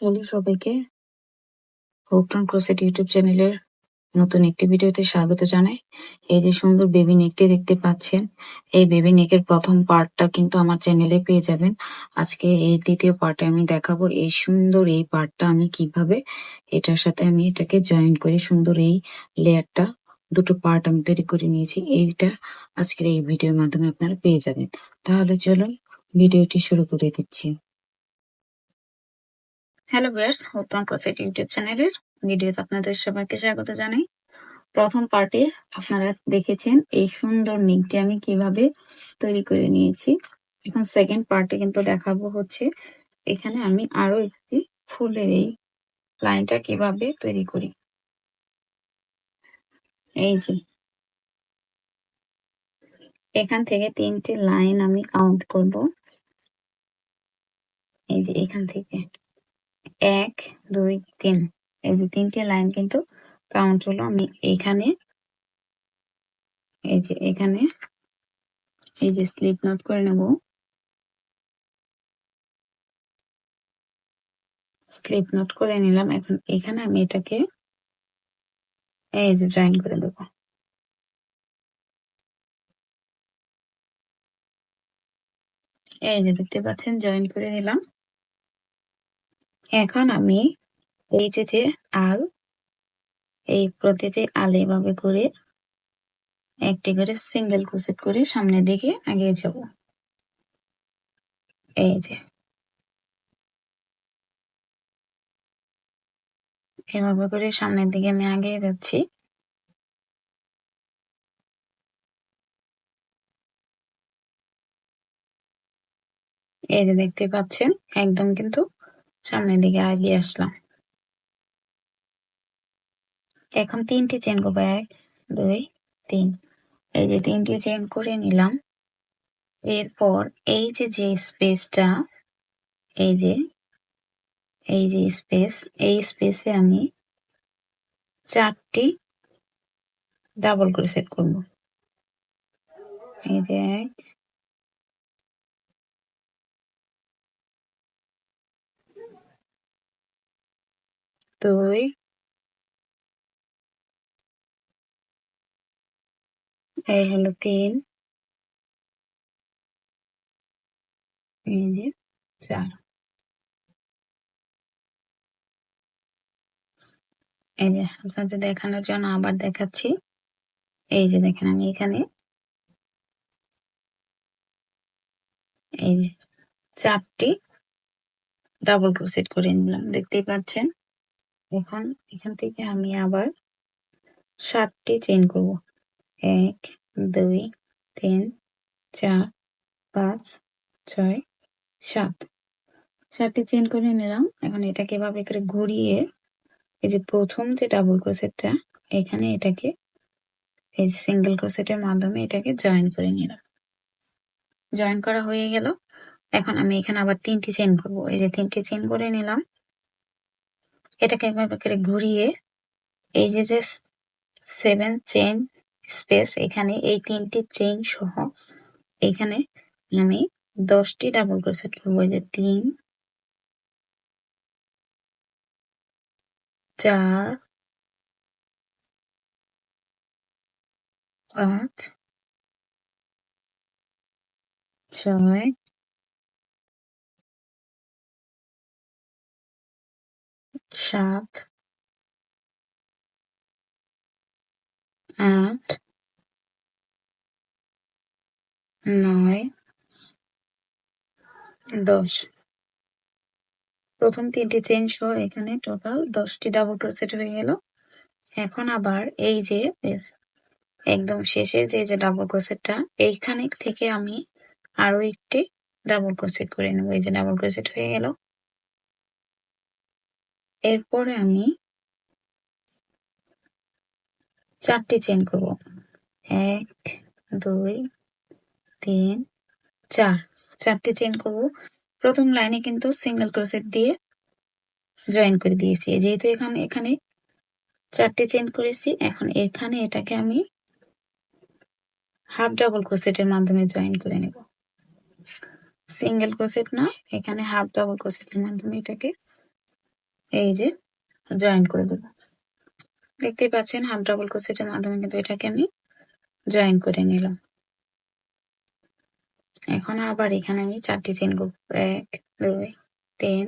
Hello সবাইকে। হোপটন ক্রোসেট YouTube চ্যানেলের নতুন একটি ভিডিওতে স্বাগত জানাই। এই যে সুন্দর বেবি নেকটি দেখতে পাচ্ছেন, এই বেবি নেকের প্রথম পার্টটা কিন্তু আমার চ্যানেলে পেয়ে যাবেন। আজকে এই দ্বিতীয় পার্টে আমি দেখাবো এই সুন্দর এই পার্টটা আমি কীভাবে এটার সাথে আমি এটাকে জয়েন করে সুন্দর এই লেয়ারটা দুটো পার্ট আমি তৈরি করে নিয়েছি। এইটা আজকের এই ভিডিওর মাধ্যমে আপনারা পেয়ে যাবেন। তাহলে চলুন ভিডিওটি শুরু করে দিচ্ছি। হ্যালো ভিউয়ার্স হোপটন ক্রোসেট ইউটিউব চ্যানেলের ভিডিওতে আপনাদের সবাইকে স্বাগত জানাই। প্রথম পার্টে আপনারা দেখেছেন এই সুন্দর নিকটি আমি কীভাবে তৈরি করে নিয়েছি। এখন সেকেন্ড পার্টে কিন্তু দেখাবো হচ্ছে, এখানে আমি আরও একটি ফুলের এই লাইনটা কীভাবে তৈরি করি। এই যে, এখান থেকে তিনটি লাইন আমি কাউন্ট করব। এই যে, এখান থেকে এক, দুই, তিন। এই যে তিনটে লাইন কিন্তু কাউন্ট হলো। আমি এখানে এই যে এখানে, এই যে স্লিপ নোট করে নেব। স্লিপ নোট করে নিলাম। এখন এখানে আমি এটাকে এই যে জয়েন করে দেবো। এই যে দেখতে পাচ্ছেন জয়েন করে দিলাম এখন আমি এই যে যে আল, এই প্রতিটি আল এভাবে করে একটি করে সিঙ্গেল ক্রোসেট করে সামনের দিকে আগে যাব। এই যে। এভাবে করে সামনের দিকে আমি আগে যাচ্ছি। এই যে দেখতে পাচ্ছেন, একদম কিন্তু সামনের দিকে এগিয়ে আসলাম। এখন তিনটি চেন করব, এক, দুই, তিন। এই যে তিনটি চেন করে নিলাম। এরপর এই যে যে স্পেসটা, এই যে এই যে স্পেস, এই স্পেসে আমি চারটি ডাবল করে সেট করব। এই যে, এক দুই এই হলো তিন। এই যে চার। এই যে আপনাদের দেখানোর জন্য আবার দেখাচ্ছি। এই যে দেখেন আমি এখানে। এই যে চারটি ডাবল ক্রোসেট করে নিলাম, দেখতেই পাচ্ছেন? এখন, এখান থেকে আমি আবার সাতটি চেন করব। এক, দুই, তিন, চার, পাঁচ, ছয়, সাত। সাতটি চেন করে নিলাম। এখন এটাকে এভাবে করে ঘুরিয়ে এই যে প্রথম যে ডাবল ক্রোসেটটা এখানে এটাকে এই সিঙ্গেল ক্রোসেটের মাধ্যমে এটাকে জয়েন করে নিলাম। জয়েন করা হয়ে গেল। এখন আমি এখানে আবার তিনটি চেন করব। এই যে তিনটি চেন করে নিলাম। এটাকে এভাবে করে ঘুরিয়ে এই যে যে সেভেন চেন স্পেস এখানে এই তিনটি চেইন সহ এখানে আমি দশটি ডাবল ক্রোসেট করব। এই যে তিন, চার, পাঁচ, ছয় সাত আট নয় দশ। প্রথম তিনটি চেন সহ এখানে টোটাল দশটি ডাবল ক্রোসেট হয়ে গেল। এখন আবার এই যে, একদম শেষে যে যে ডাবল ক্রোসেটটা এইখানে থেকে আমি আরও একটি ডাবল ক্রোসেট করে নেব। এই যে ডাবল ক্রোসেট হয়ে গেল। এরপরে আমি চারটি চেন করব। এক, দুই, তিন, চার। চারটি চেন করব। প্রথম লাইনে কিন্তু সিঙ্গেল ক্রোসেট দিয়ে জয়েন করে দিয়েছি। যেহেতু এখানে এখানে চারটি চেন করেছি, এখন এখানে এটাকে আমি হাফ ডাবল ক্রোসেটের মাধ্যমে জয়েন করে নেব। সিঙ্গেল ক্রোসেট না, এখানে হাফ ডাবল ক্রোসেটের মাধ্যমে এটাকে এই যে জয়েন করে দেবো। দেখতেই পাচ্ছেন হাফ ডাবল ক্রোশেটের মাধ্যমে কিন্তু এটাকে আমি জয়েন করে নিলাম। এখন আবার এখানে আমি চারটি চেন এক, দুই, তিন,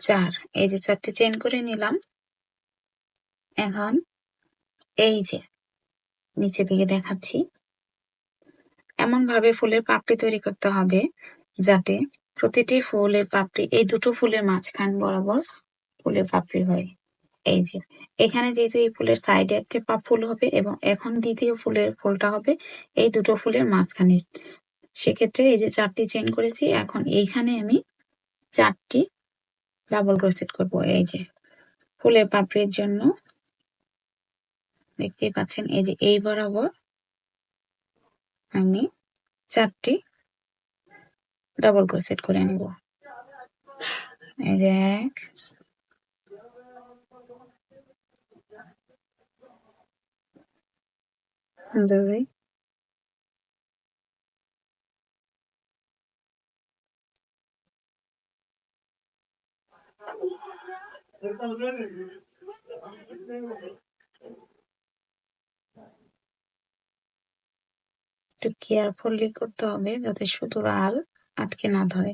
চার। এই যে চারটি চেন করে নিলাম। এখন এই যে, নিচে দিকে দেখাচ্ছি। এমন ভাবে ফুলের পাপড়ি তৈরি করতে হবে যাতে প্রতিটি ফুলের পাপড়ি, এই দুটো ফুলের মাঝখান বরাবর ফুলের পাপড়ি হয়। এই যে, এখানে যেহেতু এই ফুলের সাইডে একটি পাপ ফুল হবে এবং এখন দ্বিতীয় ফুলের ফুলটা হবে, এই দুটো ফুলের মাঝখানে। সেক্ষেত্রে এই যে চারটি চেন করেছি, এখন এইখানে আমি চারটি ডাবল ক্রোশেট করব। এই যে, ফুলের পাপড়ির জন্য দেখতেই পাচ্ছেন, এই যে এই বরাবর আমি চারটি ডাবল ক্রোশেট করে নেব। এই যে এক। দুই। একটু কেয়ারফুলি করতে হবে যাতে সুতোর আল আটকে না ধরে।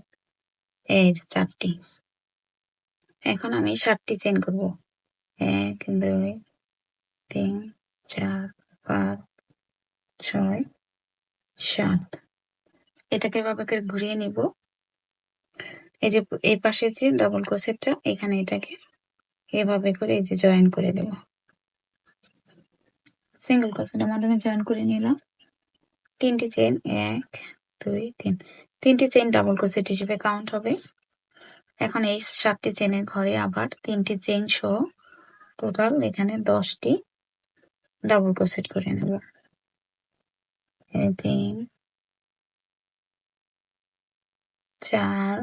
এই যে চারটি। এখন আমি সাতটি চেন করব। এক, দুই, তিন, চার, পাঁচ, ছয়, সাত। এটাকে এভাবে ঘুরিয়ে নিব। এই যে এই পাশে যে ডাবল ক্রোশেটটা এখানে এটাকে এভাবে করে এই যে জয়েন করে দেব। সিঙ্গেল ক্রোশেটের মাধ্যমে জয়েন করে নিলাম। তিনটি চেন এক, দুই, তিন। তিনটি চেন ডাবল ক্রোশেট হিসেবে কাউন্ট হবে। এখন এই সাতটি চেনের ঘরে আবার তিনটি চেন সহ টোটাল এখানে দশটি ডাবল ক্রোশেট করে নেব। তিন, চার,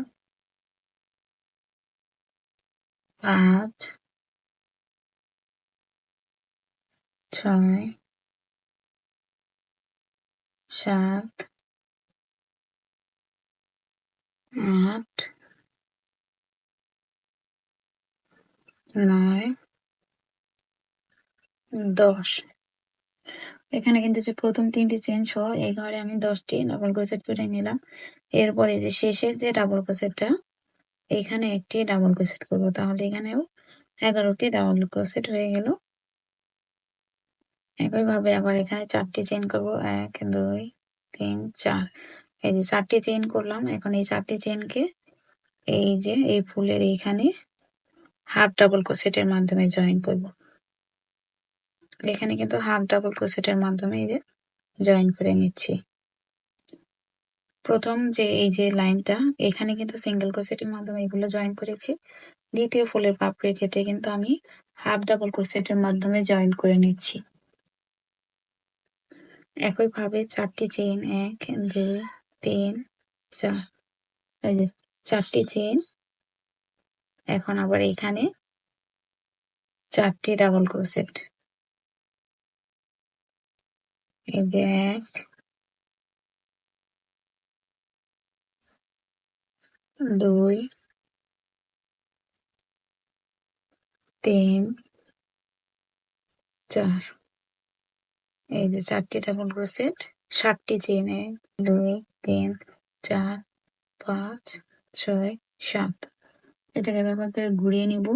পাঁচ, ছয়, সাত আট নয়, দশ। এখানে কিন্তু যে প্রথম তিনটি চেন সহ এই ঘরে আমি দশটি ডাবল ক্রোশেট করে নিলাম। এরপরে যে শেষের যে ডাবল ক্রোশেটটা এখানে একটি ডাবল ক্রোশেট করব। তাহলে এখানেও এগারোটি ডাবল ক্রোশেট হয়ে গেল। একইভাবে আবার এখানে চারটি চেন করব। এক, দুই, তিন, চার। এই যে চারটি চেন করলাম, এখন এই চারটি চেনকে এই যে এই ফুলের এইখানে হাফ ডাবল ক্রোশেটের মাধ্যমে জয়েন করব। এখানে কিন্তু হাফ ডাবল ক্রোশেটের মাধ্যমে এই যে জয়েন করে নিচ্ছি। প্রথম যে এই যে লাইনটা, এখানে কিন্তু সিঙ্গেল ক্রোশেটের মাধ্যমে এগুলো জয়েন করেছি। দ্বিতীয় ফুলের পাপড়ির ক্ষেত্রে কিন্তু আমি হাফ ডাবল ক্রোশেটের মাধ্যমে জয়েন করে নিচ্ছি। একইভাবে চারটি চেইন, এক, দুই তিন, চার, এই চারটি চেইন এখন আবার এখানে চারটি ডাবল ক্রোশেট এই যে এক, দুই, তিন, চার। এই যে চারটি ডাবল ক্রোশেট সাতটি চেন দুই, তিন, চার, পাঁচ, ছয়, সাত। এটাকে ব্যবহার করে ঘুরিয়ে নিব।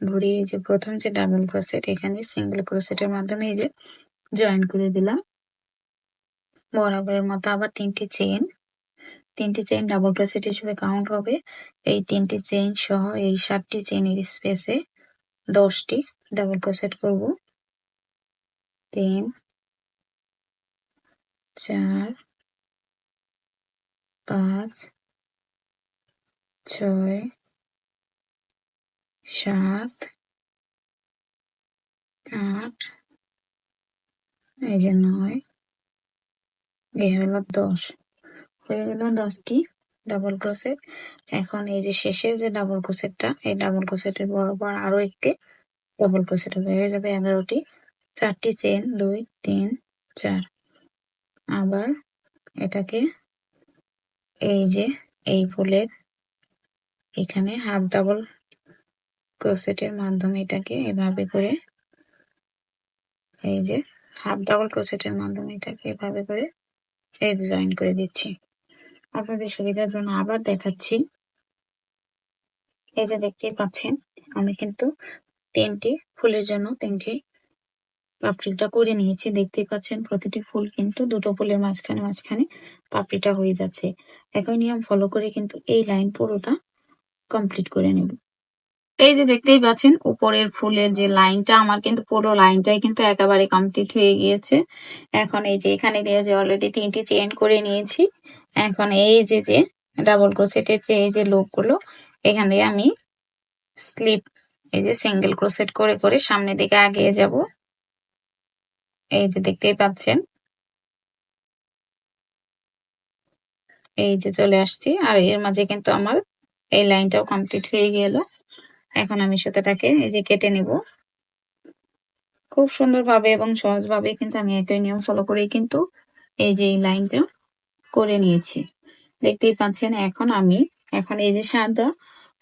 ঘুরিয়ে যে প্রথম যে ডাবল ক্রোসেট এখানে সিঙ্গেল ক্রোশেটের মাধ্যমে এই যে জয়েন করে দিলাম। বরাবরের মতো আবার তিনটি চেন তিনটি চেন ডাবল ক্রোশেট হিসেবে কাউন্ট হবে। এই তিনটি চেন সহ এই সাতটি চেনের স্পেসে দশটি ডাবল ক্রোসেট করব। তিন চার, পাঁচ, ছয়, সাত, আট, এই যে নয়, এই হলো দশ। হয়ে গেল দশটি ডাবল ক্রোশেট এখন এই যে শেষের যে ডাবল ক্রোশেটটা এই ডাবল ক্রোশেটের বরাবর আরও একটি ডাবল ক্রোশেট হয়ে যাবে এগারোটি। চারটি চেন দুই, তিন, চার। আবার এটাকে এই যে এই ফুলের এখানে হাফ ডাবল ক্রোসেটের মাধ্যমে এটাকে এভাবে করে এই যে হাফ ডাবল ক্রোসেটের মাধ্যমে এটাকে এভাবে করে এই জয়েন করে দিচ্ছি। আপনাদের সুবিধার জন্য আবার দেখাচ্ছি। এই যে দেখতেই পাচ্ছেন, আমি কিন্তু তিনটি, ফুলের জন্য তিনটি পাপড়িটা করে নিয়েছি, দেখতেই পাচ্ছেন প্রতিটি ফুল কিন্তু দুটো ফুলের মাঝখানে মাঝখানে পাপড়িটা হয়ে যাচ্ছে। একই নিয়ম ফলো করে কিন্তু এই লাইন পুরোটা কমপ্লিট করে নেব। এই যে দেখতেই পাচ্ছেন, উপরের ফুলের যে লাইনটা আমার কিন্তু পুরো লাইনটাই কিন্তু একেবারে কমপ্লিট হয়ে গিয়েছে। এখন এই যে এখানে দিয়ে যে অলরেডি তিনটি চেন করে নিয়েছি, এখন এই যে যে ডাবল ক্রোসেটের যে এই যে লোকগুলো, এখান আমি স্লিপ এই যে সিঙ্গেল ক্রোসেট করে করে সামনের দিকে আগিয়ে যাব। এই যে দেখতেই পাচ্ছেন। এই যে চলে আসছি, আর এর মাঝে কিন্তু আমার এই লাইনটাও কমপ্লিট হয়ে গেল। এখন আমি সুতাটাকে এই যে কেটে নিব। খুব সুন্দরভাবে এবং সহজভাবে কিন্তু আমি একই নিয়ম ফলো করেই কিন্তু এই যে এই লাইনটা করে নিয়েছি। দেখতেই পাচ্ছেন, এখন আমি, এখন এই যে সাদা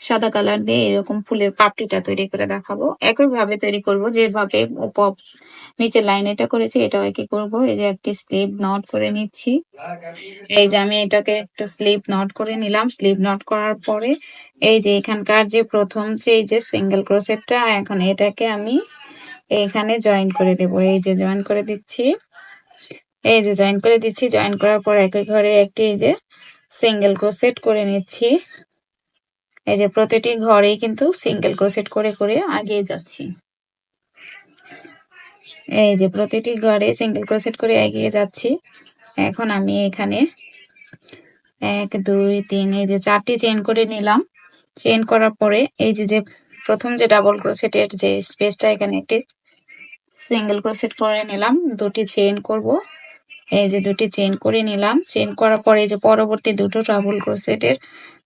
সাদা কালার দিয়ে এরকম ফুলের পাপড়িটা তৈরি করে দেখাবো। একইভাবে তৈরি করব, যেভাবে নিচের লাইন এটা করেছি, এটাও একই করব। এই যে একটি স্লিপ নট করে নিচ্ছি। এই যে আমি এটাকে একটু স্লিপ নট করে নিলাম। স্লিপ নট করার পরে এই যে এখানকার যে প্রথম যে এই যে সিঙ্গেল ক্রোসেটটা এখন এটাকে আমি এখানে জয়েন করে দেব। এই যে জয়েন করে দিচ্ছি। এই যে জয়েন করে দিচ্ছি। জয়েন করার পর একই ঘরে একটি এই যে সিঙ্গেল ক্রোসেট করে নিচ্ছি। এই যে প্রতিটি ঘরেই কিন্তু সিঙ্গেল ক্রোসেট করে করে আগিয়ে যাচ্ছি। এই যে প্রতিটি ঘরে সিঙ্গেল ক্রোসেট করে এগিয়ে যাচ্ছি। এখন আমি এখানে এক, দুই, তিন, এই যে চারটি চেন করে নিলাম। চেন করার পরে এই যে যে প্রথম যে ডাবল ক্রোসেটের যে স্পেসটা এখানে একটি সিঙ্গেল ক্রোসেট করে নিলাম। দুটি চেন করব। এই যে দুটি চেন করে নিলাম। চেন করার পরে এই যে পরবর্তী দুটো ডাবল ক্রোসেটের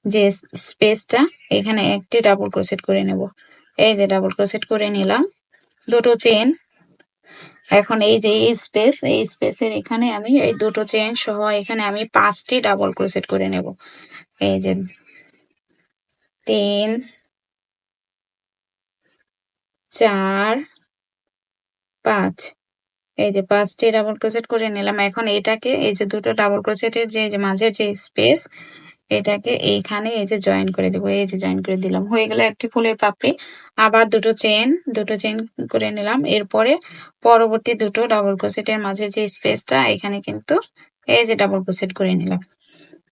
যে স্পেসটা এখানে একটি ডাবল ক্রোসেট করে নেব। এই যে ডাবল ক্রোসেট করে নিলাম। দুটো চেন এখন এই যে এই স্পেস এই স্পেসের এখানে আমি এই দুটো চেন সহ এখানে আমি পাঁচটি ডাবল ক্রোসেট করে নেব। এই যে তিন, চার, পাঁচ। এই যে পাঁচটি ডাবল ক্রোসেট করে নিলাম। এখন এটাকে এই যে দুটো ডাবল ক্রোসেটের যে যে মাঝের যে স্পেস এটাকে এইখানে এই যে জয়েন করে দেবো, এই যে জয়েন করে দিলাম। হয়ে গেল একটি ফুলের পাপড়ি। আবার দুটো চেন দুটো চেন করে নিলাম। এরপরে পরবর্তী দুটো ডাবল ক্রোসেটের মাঝে যে স্পেসটা এখানে কিন্তু এই যে ডাবল ক্রোসেট করে নিলাম।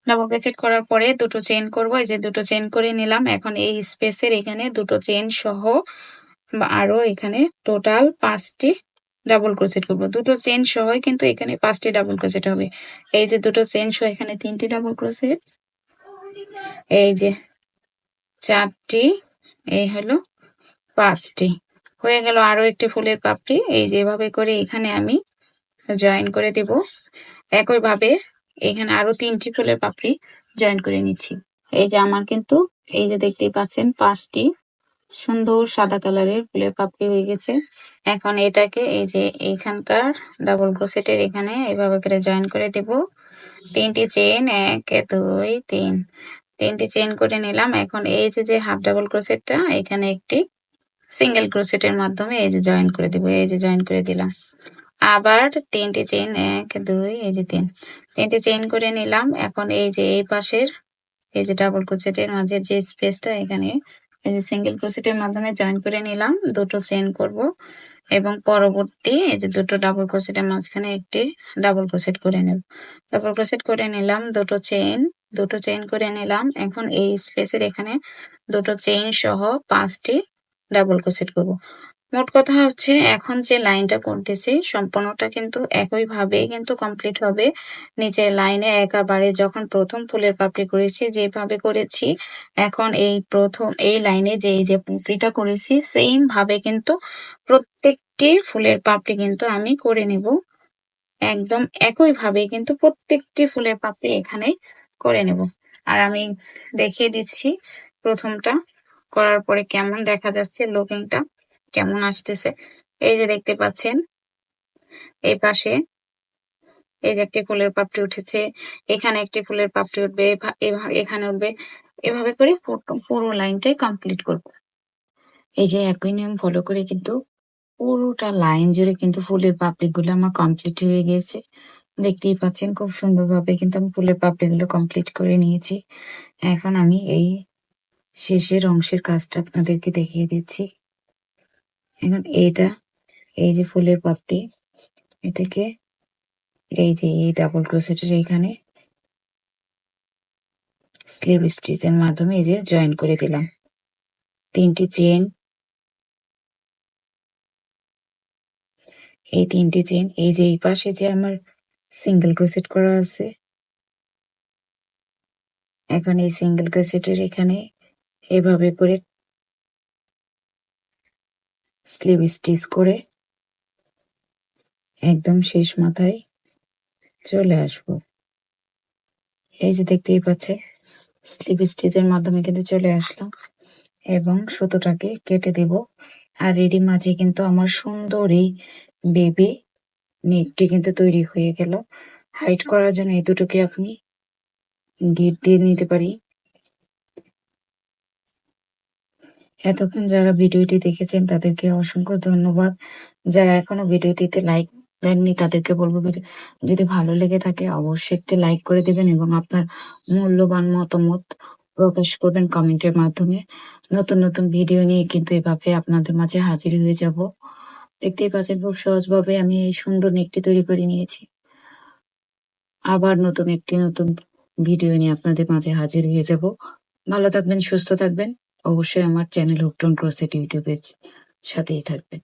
ডাবল ক্রোসেট করার পরে দুটো চেন করব। এই যে দুটো চেন করে নিলাম। এখন এই স্পেসের এখানে দুটো চেন সহ আরও এখানে টোটাল পাঁচটি ডাবল ক্রোসেট করব। দুটো চেন সহই কিন্তু এখানে পাঁচটি ডাবল ক্রোসেট হবে। এই যে দুটো চেন সহ এখানে তিনটি ডাবল ক্রোসেট এই যে চারটি, এই হলো পাঁচটি। হয়ে গেল আরও একটি ফুলের পাপড়ি। এই যেভাবে করে এখানে আমি জয়েন করে দেব। একইভাবে এখানে আরও তিনটি ফুলের পাপড়ি জয়েন করে নিচ্ছি। এই যে আমার কিন্তু, এই যে দেখতেই পাচ্ছেন, পাঁচটি সুন্দর সাদা কালারের ফুলের পাপড়ি হয়ে গেছে। এখন এটাকে এই যে এইখানকার ডাবল ক্রোসেটের এখানে এভাবে করে জয়েন করে দেব। তিনটি চেন এক, দুই, তিন। তিনটি চেন করে নিলাম। এখন এই যে হাফ ডাবল ক্রোসেটটা এখানে একটি সিঙ্গেল ক্রোসেটের মাধ্যমে এই যে জয়েন করে দিব, এই যে জয়েন করে দিলাম। আবার তিনটি চেন এক, দুই, এই যে তিন। তিনটি চেন করে নিলাম। এখন এই যে, এই পাশের, এই যে ডাবল ক্রোসেটের মাঝের যে স্পেসটা এখানে এই যে সিঙ্গেল ক্রোসেটের মাধ্যমে জয়েন করে নিলাম। দুটো চেন করব। এবং পরবর্তী এই যে দুটো ডাবল ক্রোসেটের মাঝখানে একটি ডাবল ক্রোসেট করে নেব। ডাবল ক্রোসেট করে নিলাম দুটো চেইন দুটো চেইন করে নিলাম। এখন এই স্পেসের এখানে দুটো চেইন সহ পাঁচটি ডাবল ক্রোসেট করব। মোট কথা হচ্ছে, এখন যে লাইনটা করতেছি, সম্পূর্ণটা কিন্তু একইভাবে কিন্তু কমপ্লিট হবে নিচের লাইনে একেবারে যখন প্রথম ফুলের পাপড়ি করেছি, যেভাবে করেছি, এখন এই প্রথম, এই লাইনে যে যে পাপড়িটা করেছি সেম ভাবে কিন্তু প্রত্যেকটি ফুলের পাপড়ি কিন্তু আমি করে নেব। একদম একইভাবে কিন্তু প্রত্যেকটি ফুলের পাপড়ি এখানে করে নেব। আর আমি দেখিয়ে দিচ্ছি প্রথমটা, করার পরে কেমন দেখা যাচ্ছে লুকিংটা কেমন আসতেছে? এই যে দেখতে পাচ্ছেন, এই পাশে, এই যে একটি ফুলের পাপড়ি উঠেছে, এখানে একটি ফুলের পাপড়ি উঠবে এখানে উঠবে। এভাবে করে পুরো- লাইনটাই কমপ্লিট করব। এই যে একই নিয়ম ফলো করে কিন্তু পুরোটা লাইন জুড়ে কিন্তু ফুলের পাপড়ি গুলো আমার কমপ্লিট হয়ে গিয়েছে দেখতেই পাচ্ছেন খুব সুন্দরভাবে কিন্তু আমি ফুলের পাপড়ি গুলো কমপ্লিট করে নিয়েছি। এখন আমি এই শেষের অংশের কাজটা আপনাদেরকে দেখিয়ে দিচ্ছি। এখন এইটা, এই যে ফুলের পাপড়ি, এটাকে এই যে এই ডাবল ক্রোসেটের এখানে স্লিভ স্টিচের মাধ্যমে এই যে জয়েন করে দিলাম। তিনটি চেন এই তিনটি চেন এই যে এই পাশে যে আমার সিঙ্গেল ক্রোসেট করা আছে, এখন এই সিঙ্গেল ক্রোসেটের এখানে এভাবে করে স্লিভ স্টিচ করে একদম শেষ মাথায় চলে আসব। এই যে দেখতেই পাচ্ছে স্লিভ স্টিচের মাধ্যমে কিন্তু চলে আসলাম এবং সুতোটাকে কেটে দেব। আর এরই মাঝে কিন্তু আমার সুন্দর এই বেবি নেটটি কিন্তু তৈরি হয়ে গেল। হাইট করার জন্য এই দুটোকে আপনি গিট দিয়ে নিতে পারি। এতক্ষণ যারা ভিডিওটি দেখেছেন, তাদেরকে অসংখ্য ধন্যবাদ। যারা এখনও ভিডিওটিতে লাইক দেননি, তাদেরকে বলব যদি ভালো লেগে থাকে, অবশ্যই একটি লাইক করে দেবেন এবং আপনার মূল্যবান মতামত প্রকাশ করবেন কমেন্টের মাধ্যমে। নতুন নতুন ভিডিও নিয়ে কিন্তু এভাবে আপনাদের মাঝে হাজির হয়ে যাব। দেখতেই পাচ্ছেন, খুব সহজভাবে আমি এই সুন্দর নেকটি তৈরি করে নিয়েছি। আবার নতুন একটি নতুন ভিডিও নিয়ে আপনাদের মাঝে হাজির হয়ে যাব। ভালো থাকবেন, সুস্থ থাকবেন। অবশ্যই আমার চ্যানেল হুকটন ক্রসেট ইউটিউবের সাথেই থাকবেন